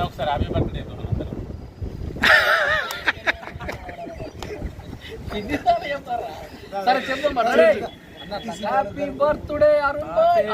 అన్న ఒకసారి happy birthday సరే చెప్దాం హ్యాపీ బర్త్డే అరుణ్ బాయ్.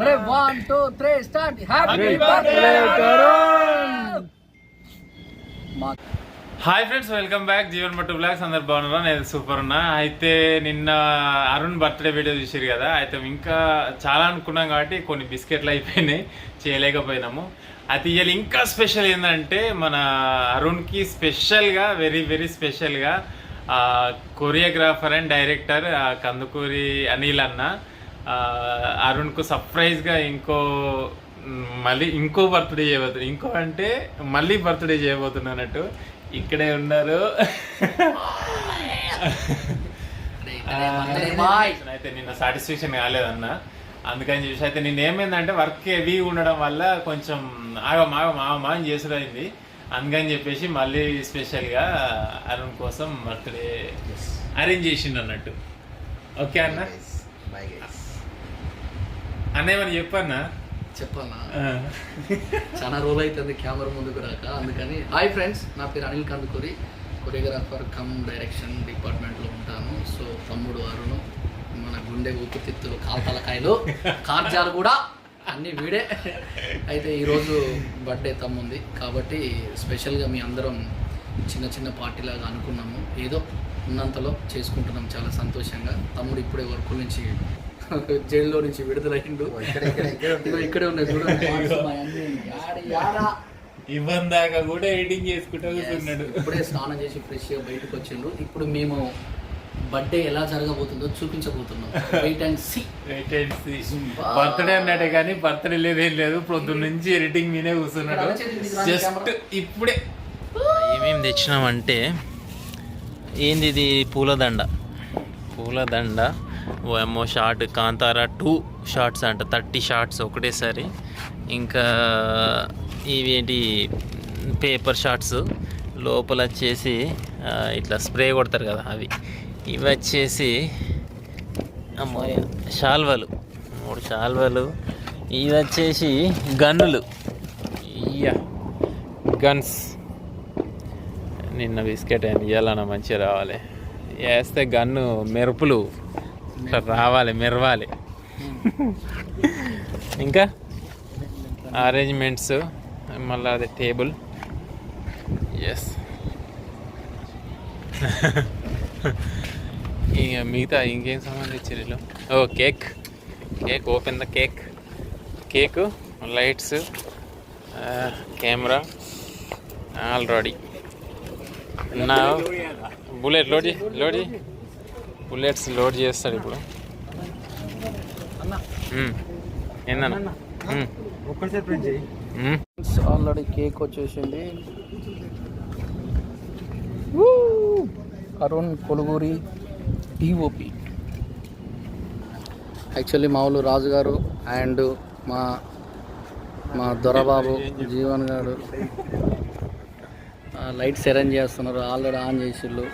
అరే one two three start happy birthday Arun. Hi friends welcome back Jeevan మట్టు బ్లాగ్స్ అందరు బాగున్నారా? నేను సూపర్ ఉన్నా. అయితే నిన్న అరుణ్ బర్త్డే వీడియో చూసారు కదా? అయితే ఇంకా చాలా అనుకున్నాం కాబట్టి కొన్ని బిస్కెట్లు అయిపోయినాయి. చేయలేకపోయినాము. అయితే ఇవాళ ఇంకా స్పెషల్ ఏంటంటే మన అరుణ్కి స్పెషల్గా వెరీ వెరీ స్పెషల్గా choreographer and director Kandukuri Anil అన్న. అరుణ్కు సర్ప్రైజ్గా ఇంకో మళ్ళీ ఇంకో బర్త్డే చేయబోతున్నా ఇంకో అంటే మళ్ళీ బర్త్డే చేయబోతున్నట్టు ఇక్కడే ఉన్నారు. అయితే నిన్న సాటిస్ఫాక్షన్ కాలేదన్న. అందుకని చూసి అయితే నిన్న ఏమైందంటే వర్క్ హెవీ ఉండడం వల్ల కొంచెం ఆగం ఆగం ఆగం ఆగం చేసుడు అయింది అందుకని చెప్పేసి మళ్ళీ స్పెషల్గా అరుణ్ కోసం బర్త్డే అరేంజ్ చేసిండు అన్నట్టు. ఓకే అన్న? అన్న ఏమని చెప్పన్నా? చెప్పాలా చాలా రోజులు అవుతుంది కెమెరా ముందుకు రాక అందుకని. హాయ్ ఫ్రెండ్స్ నా పేరు Anil Kandukuri choreographer cum direction డిపార్ట్మెంట్లో ఉంటాను. సో తమ్ముడు అరుణ్ మన గుండె ఊపిరితిత్తులు కాల్తలకాయలు కార్జాలు కూడా అన్నీ వీడే. అయితే ఈరోజు బర్త్డే తమ్ముంది. కాబట్టి స్పెషల్గా మీ అందరం చిన్న చిన్న పార్టీలాగా అనుకున్నాము. ఏదో ఉన్నంతలో చేసుకుంటున్నాం చాలా సంతోషంగా. తమ్ముడు ఇప్పుడే వర్క్ నుంచి జైల్లో నుంచి విడుదలైండు ఇక్కడే ఉన్నాయి చూడండి అన్నీ యాడ యాడ. ఇవ్వని దాకా కూడా ఎడిటింగ్ చేసుకుంటూ కూర్చున్నాడు. ఇప్పుడే స్నానం చేసి ఫ్రెష్గా బయటకు వచ్చిండ్రు ఇప్పుడు మేము బర్త్డే ఎలా జరగబోతుందో చూపించబోతున్నాం. వెయిట్ అండ్ సీ బర్త్డే అన్నాడే కానీ బర్త్డే లేదేం లేదు. పొద్దున్న నుంచి ఎడిటింగ్ మీనే కూర్చున్నాడు. జస్ట్ ఇప్పుడే. ఏమేమి తెచ్చినామంటే ఏంది ఇది పూలదండ? పూలదండ. ఓఎమ్మో షార్ట్ కాంతారా టూ షార్ట్స్ అంట థర్టీ షార్ట్స్ ఒకటేసారి. ఇంకా ఇవేంటి పేపర్ షార్ట్స్ లోపల వచ్చేసి ఇట్లా స్ప్రే కొడతారు కదా అవి. ఇవి వచ్చేసి అమ్మో షాల్వలు. మూడు షాల్వలు. ఇవి వచ్చేసి గన్నులు. ఇయ్యా గన్స్. నిన్న బిస్కెట్ అయింది ఇవ్వాలన్నా మంచిగా రావాలి. వేస్తే గన్ను మెరుపులు. ఇట్లా రావాలి మెరవాలి. ఇంకా? అరేంజ్మెంట్స్ మళ్ళీ అదే టేబుల్ ఎస్ ఇక మిగతా ఇంకేం సంబంధించారు వీళ్ళు? ఓ cake. Cake open the cake cake lights camera all ready నా బుల్లెట్ లోడి లోడీ బుల్లెట్స్ లోడ్ చేస్తాడు ఇప్పుడు. ఏందన్న. ఆల్రెడీ కేక్ వచ్చేసింది. అరుణ్ కొలుగూరి డిఓపి యాక్చువల్లీ మా ఊళ్ళు రాజు గారు అండ్ మా మా దొరబాబు జీవన్ గారు లైట్స్ అరేంజ్ చేస్తున్నారు. ఆల్రెడీ ఆన్ చేసిళ్ళు.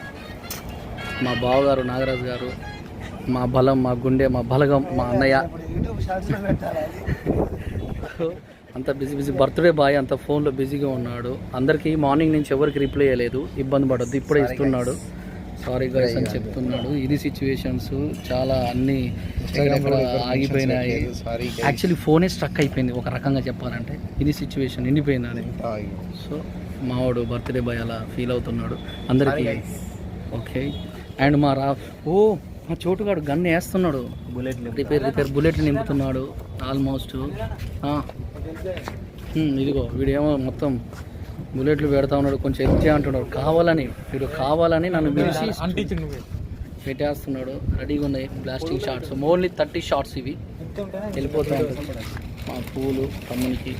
మా బావగారు నాగరాజు గారు మా బలం మా గుండె మా బలగం మా అన్నయ్య. అంత బిజీ బిజీ బర్త్డే బాయ్ అంత ఫోన్లో బిజీగా ఉన్నాడు. అందరికీ మార్నింగ్ నుంచి ఎవరికి రిప్లై చేయలేదు ఇబ్బంది పడద్దు ఇప్పుడే ఇస్తున్నాడు. సారీ గైస్ అని చెప్తున్నాడు. ఇది సిచ్యువేషన్స్ చాలా అన్ని ఆగిపోయినాయి. యాక్చువల్లీ ఫోనే స్ట్రక్ అయిపోయింది. ఒక రకంగా చెప్పాలంటే ఇది సిచ్యువేషన్ ఎండిపోయింది అది. సో మావాడు బర్త్డే బాయ్ అలా ఫీల్ అవుతున్నాడు. అందరికీ ఓకే. అండ్ మా రా ఓ మా చోటుగాడు గన్ వేస్తున్నాడు. బుల్లెట్ రిపేర్ రిపేర్ బుల్లెట్ నింపుతున్నాడు. ఆల్మోస్ట్. ఇదిగో వీడేమో మొత్తం బుల్లెట్లు పెడతా ఉన్నాడు. కొంచెం ఎత్తే అంటున్నాడు. కావాలని వీడు కావాలని నన్ను పిలిచి పెట్టేస్తున్నాడు. రెడీగా ఉన్నాయి blasting shots. Only thirty shots ఇవి. వెళ్ళిపోతూ ఉంటుంది మా పూలు తమ్మునికి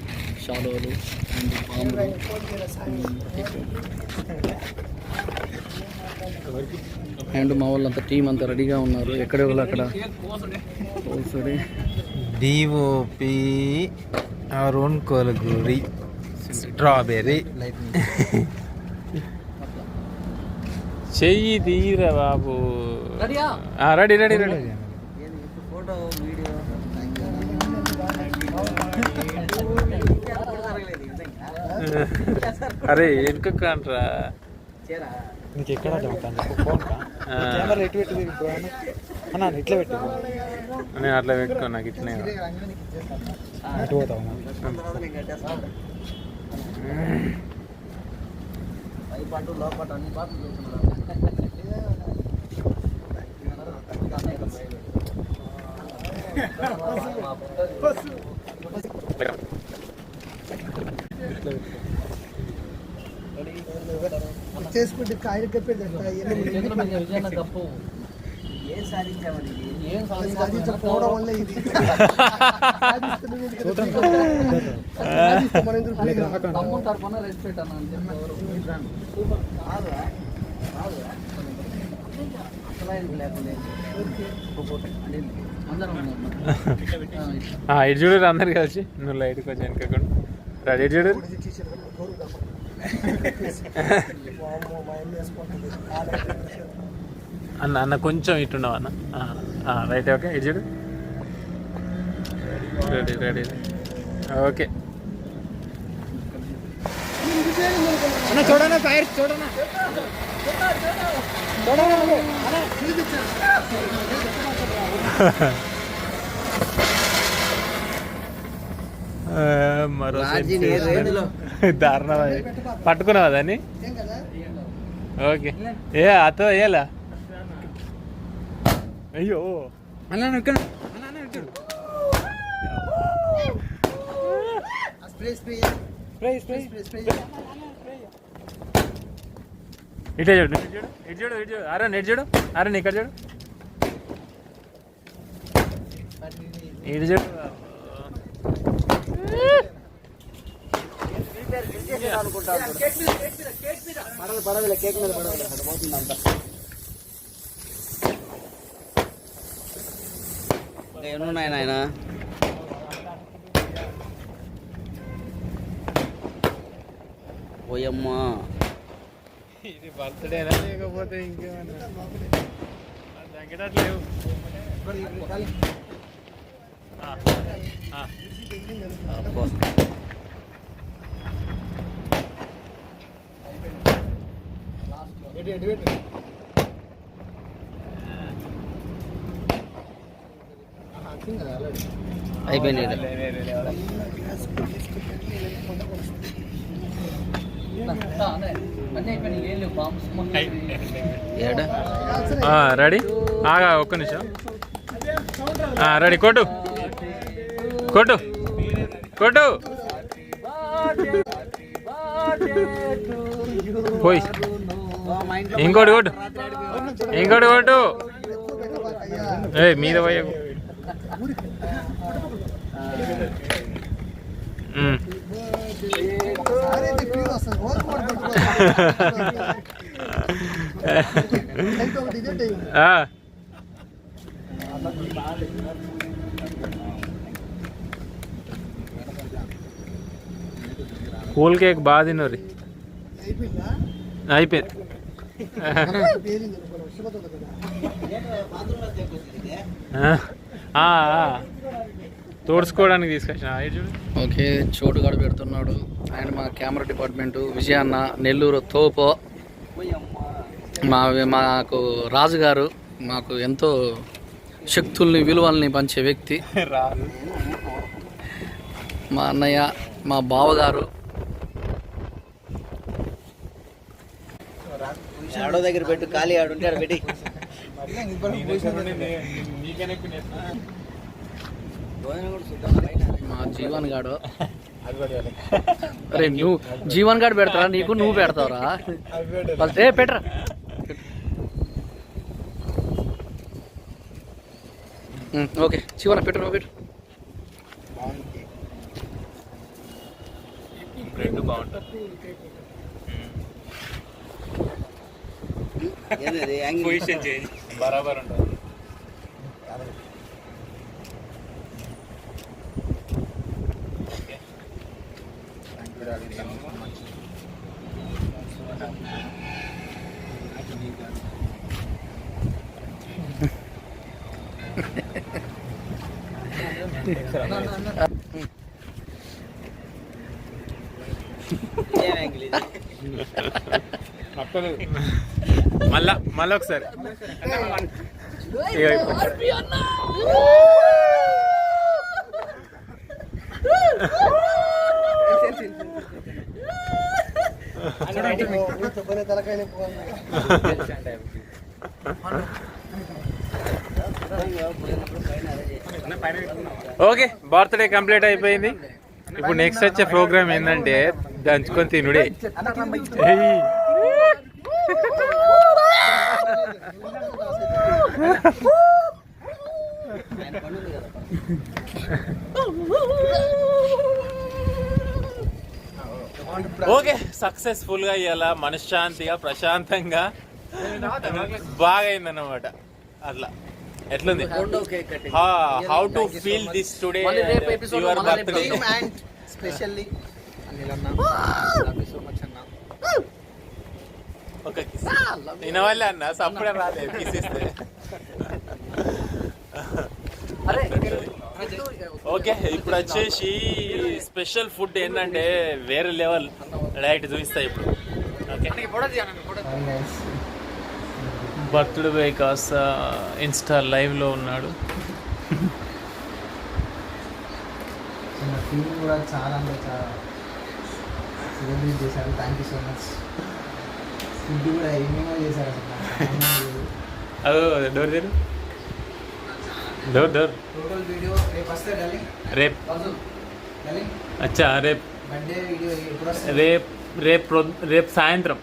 షాలోలు అండ్ బాంబులు అండ్ మా వాళ్ళంతా టీం అంతా రెడీగా ఉన్నారు. ఎక్కడ వాళ్ళు అక్కడ? సరే. డిఓపి అరుణ్ కొలగూరి స్ట్రాబెర్రీ చెయ్యి తీరా బాబు. రెడీయా? Ready ready ready. Photo video అరే వెనుకకు అంటారా నీకు ఎక్కడ ఫోన్. కెమెరా ఎటు పెట్టి అన్న ఇట్లా పెట్టు నేను అట్లా పెట్టుకో నాకు ఇట్లనే ఎటు పోతావు పాటు లోపల అన్ని పాటలు చూస్తున్నాడు చేసుకుంటే కాయలు కప్పేది కప్పు. ఏం సాధించామని ఏం సాధించకపోవడం వల్ల ఇది? తమ్ముడు తరఫున రెస్పెక్ట్ అన్న కాదు. ఇటు చూడరు అందరు కలిసి. నువ్వు లైట్కి వచ్చి వెనుకకుండా రెడీ చూడరు. అన్న అన్న కొంచెం ఇట్టున్నావు అన్న. రైట్ ఓకే ఇటు చూడు. Ready ready okay. అన్న చూడనా ఫైర్ చూడనా? మరో? దారుణం అది. పట్టుకున్నావా దాన్ని? ఓకే. ఏ అతో ఏలా? అయ్యో. అన్న ఇక్కడ. ఇటే చూడు ఇటు చూడు ఇటు చూడు అరే ఇటు చూడు అరే ఇక్కడ చూడు ఇటు చూడు పడవలు పడవలే కేక్ మీద పడవలే అక్కడ పోతుందంతా ఏమున్నాయి నాయన. ఓయమ్మా. ఇది బర్త్డేనా లేకపోతే ఇంకేమన్నా తగ్గట్లేవు అబ్బో. ఎటు ఎటు అయిపోయింది. ఏడా? రెడీ? ఆగా ఒక్క నిమిషం. రెడీ కొట్టు. కొట్టు. కొట్టు. పోయి. ఇంకోటి కొట్టు. ఇంకోటి కొట్టు. ఏ మీద పోయకు కూల్ కేక్ బాగా తిన్నారు. అయిపోయింది. తోడుచుకోవడానికి తీసుకొచ్చిన. ఓకే చోటు గడ పెడుతున్నాడు. అండ్ మా కెమెరా డిపార్ట్మెంట్. విజయ అన్న నెల్లూరు తోపో. మా మాకు రాజు గారు మాకు ఎంతో శక్తుల్ని విలువల్ని పంచే వ్యక్తి. మా అన్నయ్య మా బావగారు ఆడో దగ్గర పెట్టు ఖాళీ ఆడు ఉంటాడు పెట్టి. మా జీవన్ గాడు. అరే నువ్వు జీవన్ గాడు పెడతారా? నీకు నువ్వు పెడతావురా? ఏ పెట్టరా. ఓకే. జీవన పెట్టు నువ్వు పెట్టు. బ్రెడ్ బాగుంటుంది പൊസിഷൻ ചേഞ്ച് ബറാബർ ഉണ്ടോ Apa మళ్ళా మళ్ళీ ఒకసారి. ఓకే బర్త్డే కంప్లీట్ అయిపోయింది. ఇప్పుడు నెక్స్ట్ వచ్చే ప్రోగ్రామ్ ఏంటంటే దంచుకొని తినుడే. ఓకే సక్సెస్ఫుల్గా ఇవాళ మనశ్శాంతిగా ప్రశాంతంగా? బాగా అయిందన్నమాట అట్లా. ఎట్లుంది? How to feel this today your birthday specially Anil అన్న లవ్ యూ సో మచ్ అన్న ఒక కిస్. వినవాళ్ళే అన్న సప్పుడే రాలేదు కిస్ ఇస్తే ఓకే ఇప్పుడు వచ్చేసి స్పెషల్ ఫుడ్ ఏంటంటే వేరే లెవెల్ డైరెక్ట్ చూపిస్తా ఇప్పుడు. బర్త్డే బై కాస్త ఇన్స్టా లైవ్లో ఉన్నాడు. కూడా చాలా అంటే చాలా సెలబ్రేట్ చేశారు thank you so much food కూడా ఏమేమో చేశారు అసలు అదో డోర్ తెరు డోర్ డోర్ టోటల్ వీడియో రేపు వస్తే డార్లింగ్ రేప్ డార్లింగ్ అచ్చా రేప్ బర్త్డే వీడియో ఎప్పుడు వస్తుంది రేప్ రేప్ ప్రొ- రేపు సాయంత్రం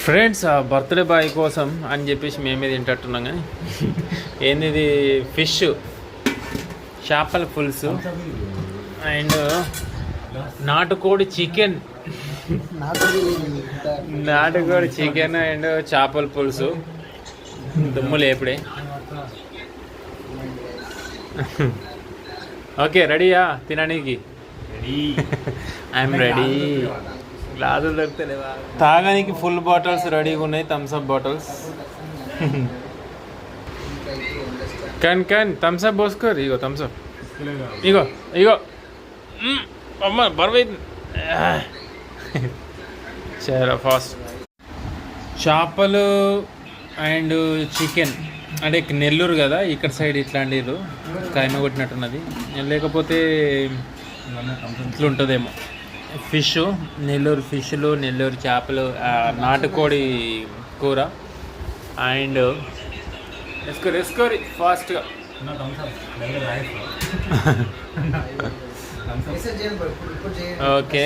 ఫ్రెండ్స్ ఆ బర్త్డే బాయ్ కోసం అని చెప్పేసి మేమే తింటట్టున్నాం కానీ ఏంది ఫిష్ చేపల పులుసు అండ్ నాటుకోడి చికెన్. నాటుకోడి చికెన్ అండ్ చేపల పులుసు. దుమ్ము లేపుడే ఓకే రెడీయా? తినడానికి ఐఎమ్ రెడీ గ్లాసులు దొరుకుతలేవా తాగడానికి ఫుల్ బాటిల్స్ రెడీగా ఉన్నాయి. థమ్స్ అప్ బాటిల్స్ కన్ కన్ థమ్స్ అప్ పోసుకోరు ఇగో థమ్స్ అప్ ఇగో ఇగో. అమ్మ బరువైంది చాలా ఫాస్ట్ చేపలు అండ్ చికెన్. అంటే నెల్లూరు కదా ఇక్కడ సైడ్ ఇట్లాంటిరు కైమ కొట్టినట్టున్నది. లేకపోతే ఇట్లుంటుందేమో. ఫిష్ నెల్లూరు ఫిష్లు నెల్లూరు చేపలు నాటుకోడి కూర. అండ్ ఎస్కోరి ఎస్కోరి ఫాస్ట్గా ఓకే.